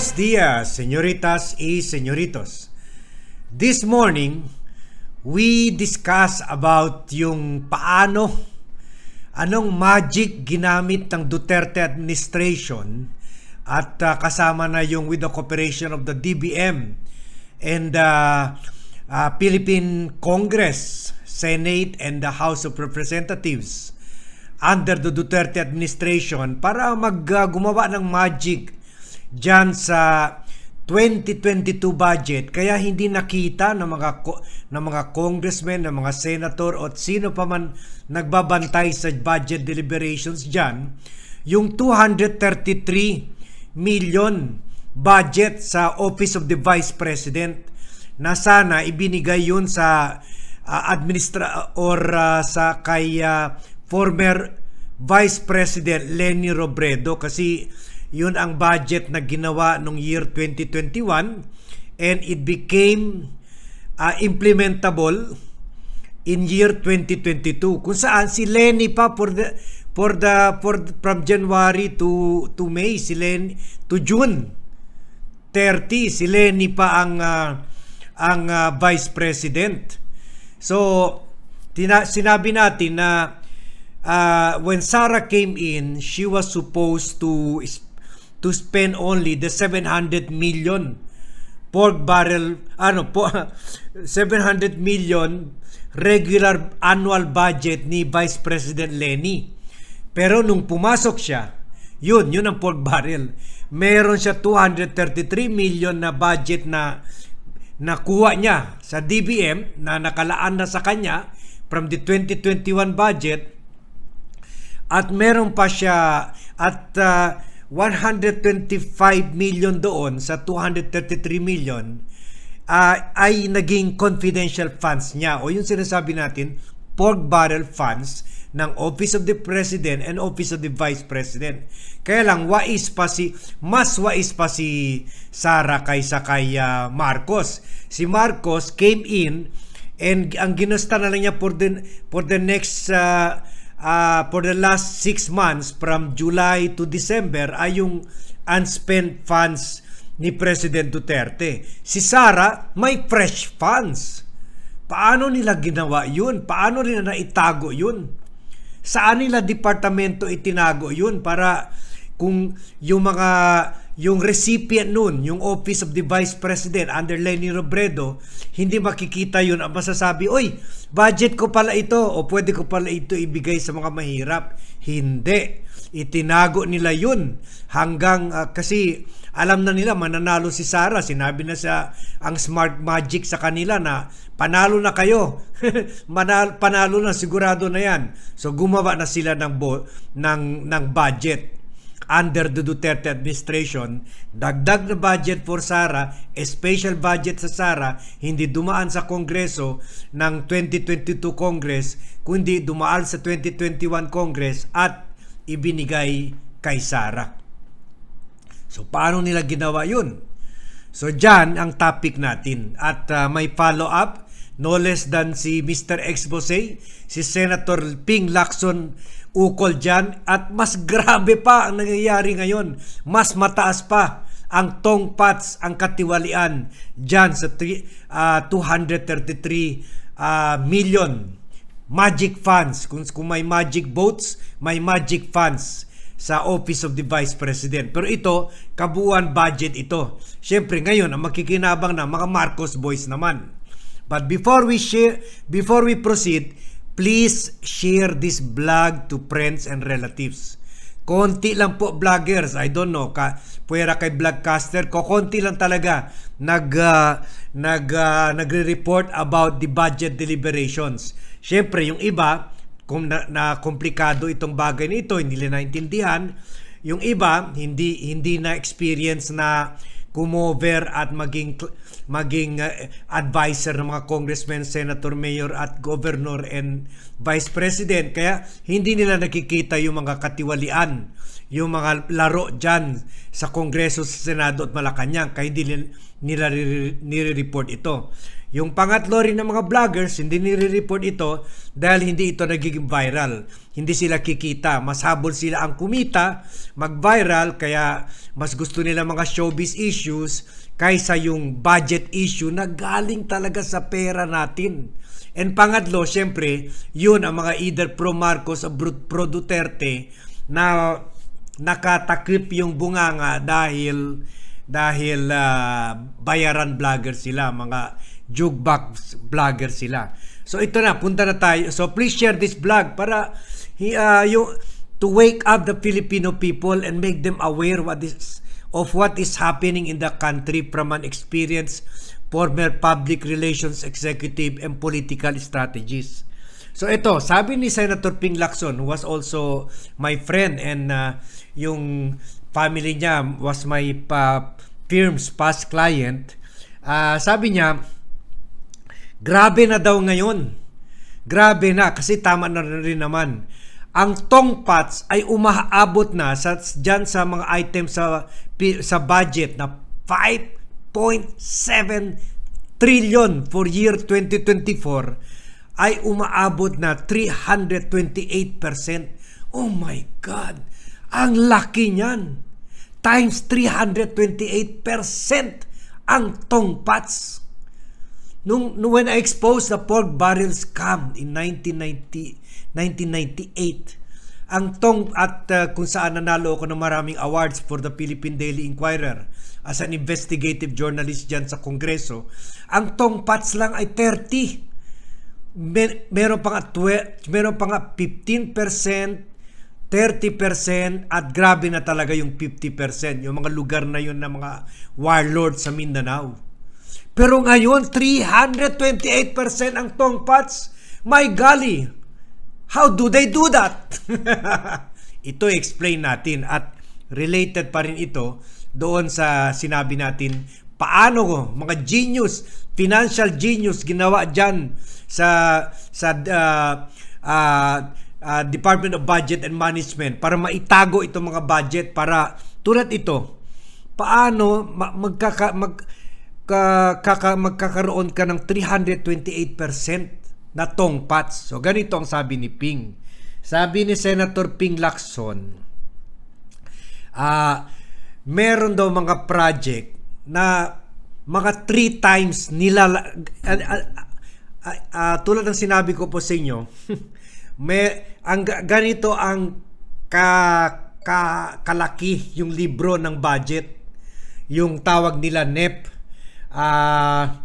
Buenos dias, señoritas y señoritos. This morning, we discuss about yung paano, anong magic ginamit ng Duterte administration at uh, kasama na yung with the cooperation of the DBM and the uh, Philippine Congress, Senate, and the House of Representatives under the Duterte administration para mag uh, ng magic dyan sa 2022 budget. Kaya hindi nakita ng mga ng mga congressmen, ng mga senator o sino pa man nagbabantay sa budget deliberations diyan yung 233 million budget sa Office of the Vice President na sana ibinigay yun sa uh, administra or uh, sa kay uh, former Vice President Lenny Robredo. Kasi yun ang budget na ginawa nung year 2021 and it became uh, implementable in year 2022 kung saan si Lenny pa for the for the for from January to to May si Lenny to June 30 si Lenny pa ang uh, ang uh, vice president. So tina, sinabi natin na uh, when Sarah came in she was supposed to to spend only the 700 million pork barrel ano po 700 million regular annual budget ni Vice President Lenny. Pero nung pumasok siya, yun, yun ang pork barrel. Meron siya 233 million na budget na nakuha niya sa DBM na nakalaan na sa kanya from the 2021 budget at meron pa siya at uh, 125 million doon sa 233 million uh, ay naging confidential funds niya o yung sinasabi natin pork barrel funds ng Office of the President and Office of the Vice President. Kaya lang wais pa si mas wais pa si Sara kaysa kay uh, Marcos. Si Marcos came in and ang ginusta na lang niya for the for the next uh, uh, for the last six months from July to December ay yung unspent funds ni President Duterte. Si Sara may fresh funds. Paano nila ginawa yun? Paano nila naitago yun? Saan nila departamento itinago yun para kung yung mga yung recipient nun, yung Office of the Vice President under Lenny Robredo, hindi makikita yun ang masasabi, oy, budget ko pala ito o pwede ko pala ito ibigay sa mga mahirap. Hindi. Itinago nila yun hanggang uh, kasi alam na nila mananalo si Sara. Sinabi na sa ang smart magic sa kanila na panalo na kayo. Manal, panalo na sigurado na yan. So gumawa na sila ng bo, ng ng budget under the Duterte administration, dagdag na budget for Sara, a special budget sa Sara, hindi dumaan sa Kongreso ng 2022 Congress, kundi dumaan sa 2021 Congress at ibinigay kay Sara. So paano nila ginawa yun? So dyan ang topic natin at uh, may follow-up no less than si Mr. Expose, si Senator Ping Lacson ukol dyan at mas grabe pa ang nangyayari ngayon. Mas mataas pa ang tongpats, ang katiwalian dyan sa uh, 233 uh, million magic funds. Kung, kung may magic boats, may magic funds sa Office of the Vice President. Pero ito, kabuuan budget ito. Siyempre ngayon, ang makikinabang na mga Marcos boys naman. But before we share, before we proceed, please share this vlog to friends and relatives. Konti lang po vloggers, I don't know, ka, puwera kay vlogcaster, ko konti lang talaga nag uh, nag uh, nagre-report about the budget deliberations. Syempre, yung iba kung na, na komplikado itong bagay nito, hindi nila naintindihan. Yung iba, hindi hindi na experience na kumover at maging maging uh, advisor ng mga congressmen, senator, mayor at governor and vice president. Kaya hindi nila nakikita yung mga katiwalian, yung mga laro dyan sa Kongreso, sa Senado at Malacanang. Kaya hindi nila nire-report ito. Yung pangatlo rin ng mga vloggers, hindi nire-report ito dahil hindi ito nagiging viral. Hindi sila kikita. Mas habol sila ang kumita, mag-viral, kaya mas gusto nila mga showbiz issues kaysa yung budget issue na galing talaga sa pera natin. And pangatlo, syempre, yun ang mga either pro Marcos o pro Duterte na nakatakip yung bunganga dahil dahil ah, bayaran vlogger sila, mga jukebox vlogger sila. So ito na, punta na tayo. So please share this vlog para ah, yung to wake up the Filipino people and make them aware what is of what is happening in the country from an experienced former public relations executive and political strategist. So ito, sabi ni Senator Ping Lacson, who was also my friend and uh, yung family niya was my pa, firm's past client, ah, sabi niya, grabe na daw ngayon. Grabe na kasi tama na rin naman. Ang tongpats ay umaabot na sa diyan sa mga items sa sa budget na 5.7 trillion for year 2024 ay umaabot na 328%. Oh my God! Ang laki niyan! Times 328% ang tongpats. Nung, nung when I exposed the pork barrel scam in 1990, 1998, ang tong at uh, kung saan nanalo ako ng maraming awards for the Philippine Daily Inquirer as an investigative journalist dyan sa Kongreso, ang tongpats lang ay 30 mer- meron pa nga twe- meron pa nga 15%, 30% at grabe na talaga yung 50%, yung mga lugar na yun na mga warlord sa Mindanao. Pero ngayon, 328% ang tongpats. My golly, how do they do that? ito explain natin at related pa rin ito doon sa sinabi natin paano mga genius, financial genius ginawa dyan sa sa uh, uh, uh, Department of Budget and Management para maitago itong mga budget para tulad ito paano ma- magkaka mag ka, kaka, magkakaroon ka ng 328% na tongpats. So ganito ang sabi ni Ping. Sabi ni Senator Ping Lacson, ah meron daw mga project na mga three times nila uh, uh, uh, tulad ng sinabi ko po sa inyo may ang ga- ganito ang ka, ka kalaki yung libro ng budget yung tawag nila NEP ah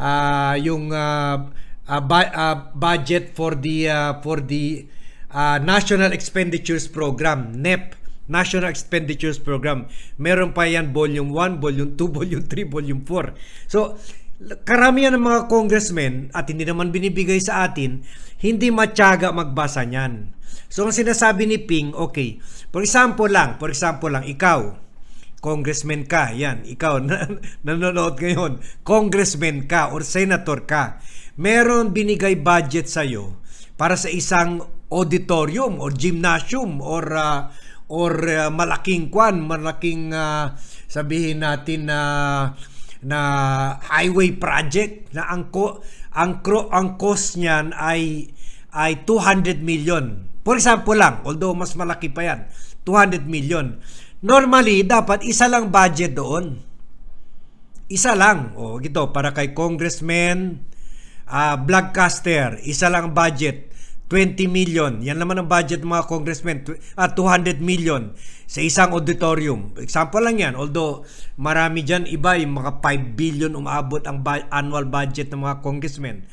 ah, yung ah, ah, ba- ah, budget for the ah, for the ah, National Expenditures Program NEP National Expenditures Program. Meron pa yan Volume 1, Volume 2, Volume 3, Volume 4. So, karamihan ng mga congressmen at hindi naman binibigay sa atin, hindi matyaga magbasa niyan. So, ang sinasabi ni Ping, okay, for example lang, for example lang, ikaw, congressman ka, yan, ikaw, na, nanonood ngayon, congressman ka or senator ka, meron binigay budget sa'yo para sa isang auditorium or gymnasium or uh, or uh, malaking kwan, malaking uh, sabihin natin na na highway project na ang ko, ang kro, ang cost niyan ay ay 200 million. For example lang, although mas malaki pa yan, 200 million. Normally, dapat isa lang budget doon. Isa lang. O, gito, para kay congressman, uh, vlogcaster, isa lang budget. 20 million. Yan naman ang budget ng mga congressmen. At 200 million sa isang auditorium. Example lang yan. Although marami dyan iba yung mga 5 billion umaabot ang annual budget ng mga congressmen.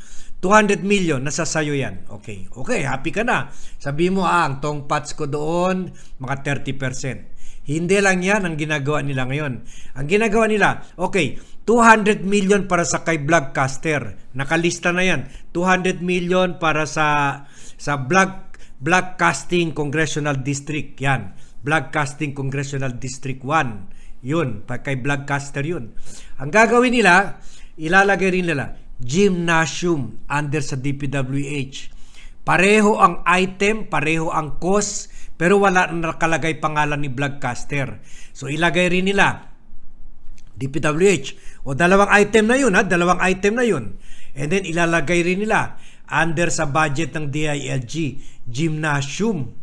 200 million, nasa sayo yan. Okay. Okay, happy ka na. Sabi mo, ah, ang tongpats ko doon, mga 30%. Hindi lang yan ang ginagawa nila ngayon. Ang ginagawa nila, okay, 200 million para sa kay Vlogcaster. Nakalista na yan. 200 million para sa sa Vlog Vlogcasting Congressional District. Yan. Vlogcasting Congressional District 1. Yun, kay Vlogcaster yun. Ang gagawin nila, ilalagay rin nila gymnasium under sa DPWH. Pareho ang item, pareho ang cost, pero wala na nakalagay pangalan ni Vlogcaster. So ilagay rin nila DPWH. O dalawang item na yun ha, dalawang item na yun. And then ilalagay rin nila under sa budget ng DILG, gymnasium.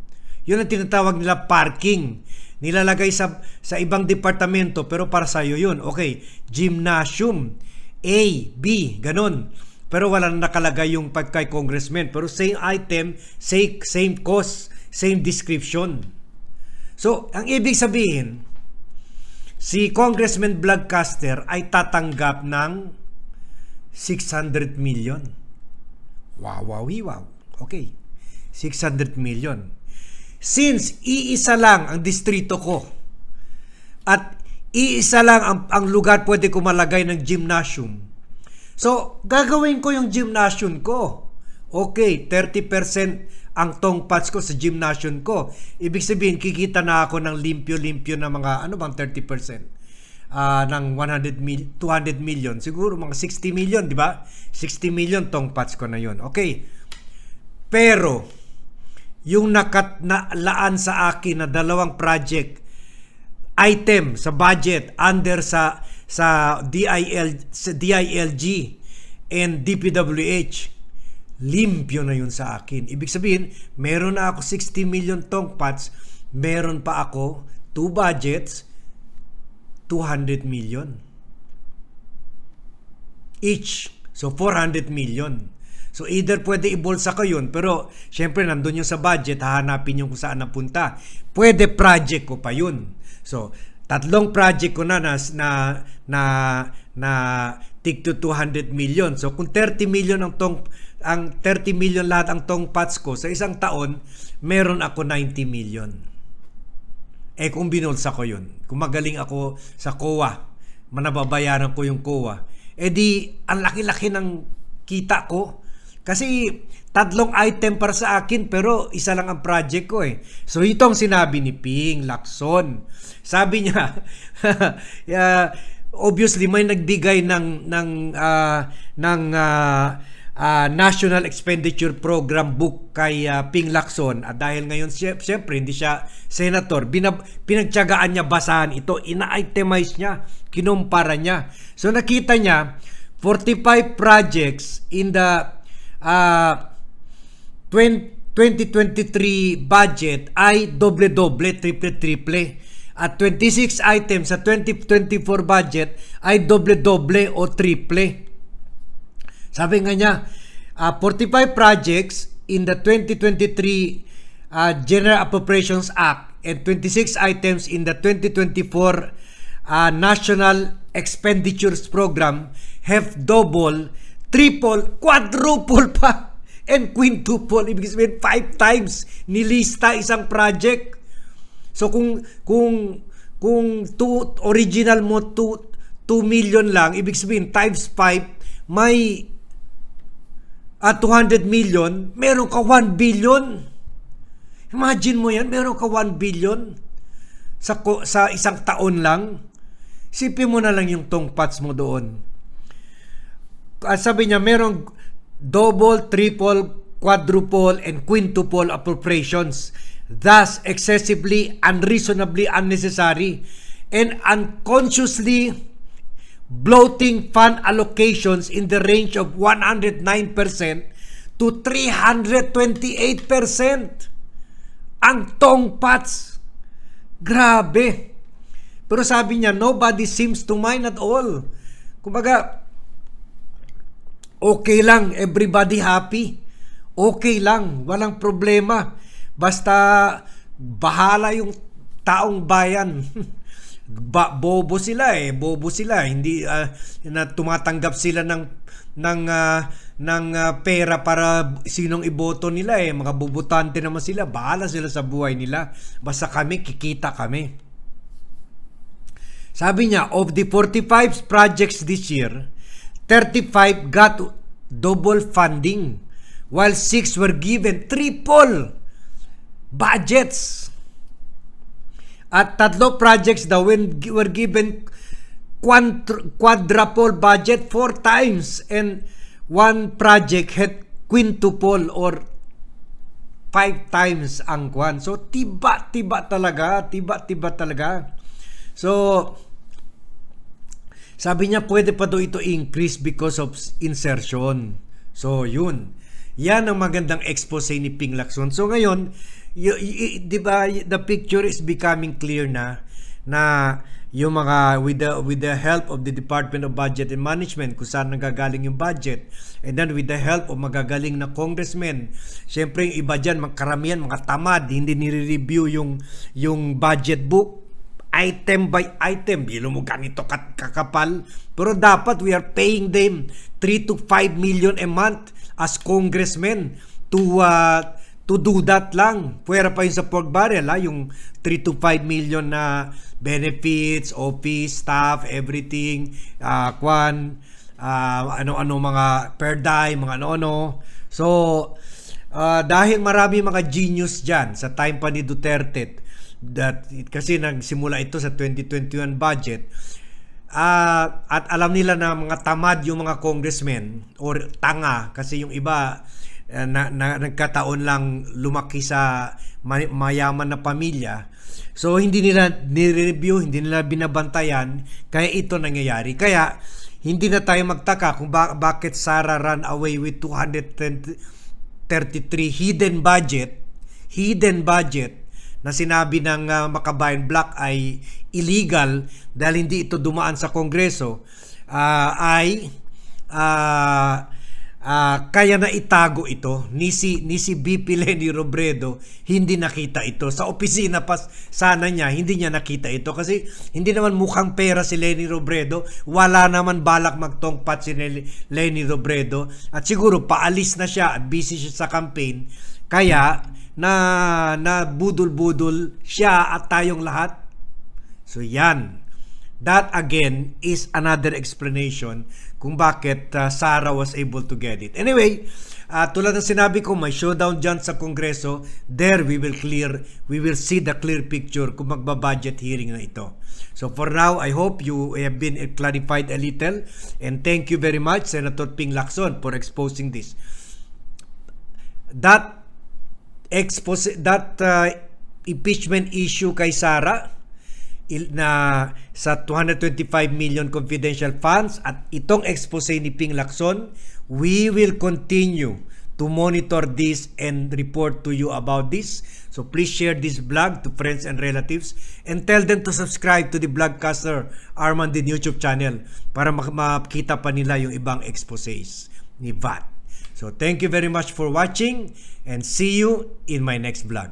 Yun ang tinatawag nila parking. nilalagay sa sa ibang departamento pero para sa iyo yun. Okay, gymnasium A, B, ganun. Pero wala na nakalagay yung pag kay congressman. Pero same item, same, same cost, same description. So, ang ibig sabihin, si Congressman Vlogcaster ay tatanggap ng 600 million. Wow, wow, wow. Okay. 600 million. Since iisa lang ang distrito ko at iisa lang ang, ang lugar pwede ko malagay ng gymnasium. So, gagawin ko yung gymnasium ko. Okay, 30% ang tongpats ko sa gymnasium ko. Ibig sabihin, kikita na ako ng limpyo-limpyo na mga, ano bang 30%? Ah, ng 100 mil, 200 million. Siguro mga 60 million, di ba? 60 million tongpats ko na yun. Okay. Pero, yung nakat na laan sa akin na dalawang project item sa budget under sa sa DIL sa DILG and DPWH limpyo na yun sa akin. Ibig sabihin, meron na ako 60 million tong pots, meron pa ako two budgets 200 million each. So 400 million. So either pwede ibolsa ko yun, pero syempre nandun yung sa budget, hahanapin yung kung saan napunta. Pwede project ko pa yun. So, tatlong project ko na na na na, na tig to 200 million. So kung 30 million ang tong ang 30 million lahat ang tong pots ko sa isang taon, meron ako 90 million. Eh kung binulsa ko yun, kung magaling ako sa COA, manababayaran ko yung COA, eh di ang laki-laki ng kita ko. Kasi tatlong item para sa akin pero isa lang ang project ko eh. So itong sinabi ni Ping Lacson. Sabi niya, yeah, obviously may nagbigay ng ng uh, ng uh, uh, National Expenditure Program book kay uh, Ping Lacson at dahil ngayon siyempre hindi siya senator binab- pinagtiyagaan niya basahan ito ina-itemize niya kinumpara niya so nakita niya 45 projects in the uh, 20, 2023 budget ay doble-doble, triple-triple. At 26 items sa 2024 budget ay doble-doble o triple. Sabi nga niya, uh, 45 projects in the 2023 uh, General Appropriations Act and 26 items in the 2024 uh, National Expenditures Program have double triple, quadruple pa, and quintuple. Ibig sabihin, five times nilista isang project. So kung kung kung two, original mo 2 2 million lang, ibig sabihin times 5 may at uh, 200 million, meron ka 1 billion. Imagine mo yan, meron ka 1 billion sa sa isang taon lang. Sipin mo na lang yung tongpats mo doon uh, sabi niya merong double, triple, quadruple, and quintuple appropriations. Thus, excessively, unreasonably unnecessary, and unconsciously bloating fund allocations in the range of 109% to 328%. Ang tongpats. Grabe. Pero sabi niya, nobody seems to mind at all. Kumbaga, Okay lang, everybody happy. Okay lang, walang problema. Basta bahala yung taong bayan. ba, bobo sila eh, bobo sila. Hindi uh, na tumatanggap sila ng ng uh, ng uh, pera para sinong iboto nila eh. Mga bubutante naman sila. Bahala sila sa buhay nila. Basta kami kikita kami. Sabi niya, of the 45 projects this year, 35 got double funding while 6 were given triple budgets. At tatlo projects daw were given quadruple budget four times and one project had quintuple or five times ang kwan. So tiba-tiba talaga, tiba-tiba talaga. So sabi niya pwede pa daw ito increase because of insertion. So yun. Yan ang magandang expose ni Ping Lacson. So ngayon, di ba the picture is becoming clear na na yung mga with the with the help of the Department of Budget and Management kung saan nanggagaling yung budget and then with the help of magagaling na congressmen syempre yung iba diyan mga karamihan mga tamad hindi nire-review yung yung budget book item by item bilo mo ganito kakapal pero dapat we are paying them 3 to 5 million a month as congressmen to uh, to do that lang. Pwera pa yun sa pork barrel, ha? yung 3 to 5 million na benefits, office, staff, everything, uh, kwan, uh, ano-ano mga per dime, mga ano-ano. So, uh, dahil marami mga genius dyan sa time pa ni Duterte, that, kasi nagsimula ito sa 2021 budget, Ah, at alam nila na mga tamad yung mga congressmen or tanga kasi yung iba eh, na, na nagkataon lang lumaki sa may- mayaman na pamilya. So hindi nila nire-review, hindi nila binabantayan kaya ito nangyayari. Kaya hindi na tayo magtaka kung ba- bakit Sara ran away with 233 hidden budget, hidden budget na sinabi ng uh, Makabayan Black ay illegal dahil hindi ito dumaan sa Kongreso ah, ay ah, ah, kaya na itago ito. Ni si, ni si BP Lenny Robredo hindi nakita ito. Sa opisina pa sana niya hindi niya nakita ito kasi hindi naman mukhang pera si Lenny Robredo. Wala naman balak magtongpat si Lenny Robredo. At siguro paalis na siya at busy siya sa campaign. Kaya na na budol-budol siya at tayong lahat. So yan. That again is another explanation kung bakit uh, Sarah was able to get it. Anyway, uh, tulad ng sinabi ko, may showdown dyan sa Kongreso. There we will clear, we will see the clear picture kung magba-budget hearing na ito. So for now, I hope you have been clarified a little. And thank you very much, Senator Ping Lacson, for exposing this. That expose that uh, impeachment issue kay Sara na sa 225 million confidential funds at itong expose ni Ping Lacson we will continue to monitor this and report to you about this. So please share this blog to friends and relatives and tell them to subscribe to the Blogcaster Armand din YouTube channel para mak- makita pa nila yung ibang exposes ni VAT So thank you very much for watching and see you in my next vlog.